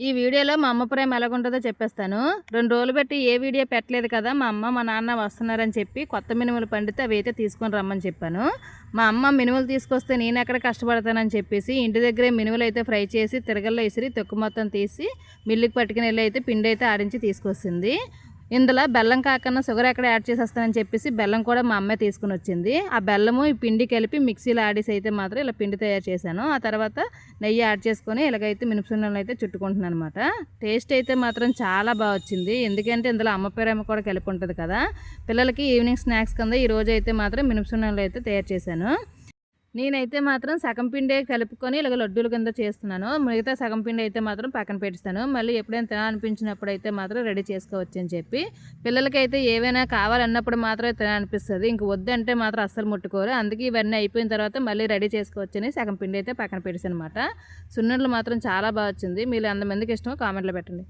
ఈ వీడియోలో మా అమ్మ ప్రేమ ఎలాగుంటుందో చెప్పేస్తాను. రెండు రోజులు బట్టి ఏ వీడియో పెట్టలేదు కదా మా అమ్మ మా నాన్న వస్తున్నారని చెప్పి కొత్త మినుములు పండితే అవి అయితే తీసుకొని రమ్మని చెప్పాను. మా అమ్మ మినుములు తీసుకొస్తే నేను ఎక్కడ కష్టపడతానని చెప్పేసి ఇంటి దగ్గరే మినుములు అయితే ఫ్రై చేసి తిరగల్లో ఇసిరి తొక్కు మొత్తం తీసి మిల్లుకి పట్టుకుని వెళ్ళి అయితే పిండి అయితే ఆడించి తీసుకొచ్చింది ఇందులో బెల్లం కాకుండా షుగర్ ఎక్కడ యాడ్ చేసేస్తానని చెప్పేసి బెల్లం కూడా మా అమ్మాయి తీసుకుని వచ్చింది. ఆ బెల్లము ఈ పిండి కలిపి మిక్సీలో ఆడేసి అయితే మాత్రం ఇలా పిండి తయారు చేశాను. ఆ తర్వాత నెయ్యి యాడ్ చేసుకొని ఇలాగైతే మినపసున్నలు అయితే చుట్టుకుంటున్నాను అనమాట టేస్ట్ అయితే మాత్రం చాలా బాగా వచ్చింది. ఎందుకంటే ఇందులో అమ్మ పేరేమ కూడా కలిపి ఉంటుంది కదా. పిల్లలకి ఈవినింగ్ స్నాక్స్ కింద ఈ రోజు అయితే మాత్రం మినపసున్నలు అయితే తయారు చేశాను. నేనైతే మాత్రం సగం పిండి కలుపుకొని ఇలాగ లడ్డూల కింద చేస్తున్నాను. మిగతా సగం పిండి అయితే మాత్రం పక్కన పెట్టిస్తాను. మళ్ళీ ఎప్పుడైనా తినాలనిపించినప్పుడు అయితే మాత్రం రెడీ చేసుకోవచ్చు అని చెప్పి. పిల్లలకైతే ఏవైనా కావాలన్నప్పుడు మాత్రమే తినాలనిపిస్తుంది. ఇంక వద్దంటే మాత్రం అస్సలు ముట్టుకోరు. అందుకే ఇవన్నీ అయిపోయిన తర్వాత మళ్ళీ రెడీ చేసుకోవచ్చని సగం పిండి అయితే పక్కన పెట్టేసాను అనమాట సున్నుండలు మాత్రం చాలా బాగా వచ్చింది. మీరు అంతమందికి ఇష్టమో కామెంట్లో పెట్టండి.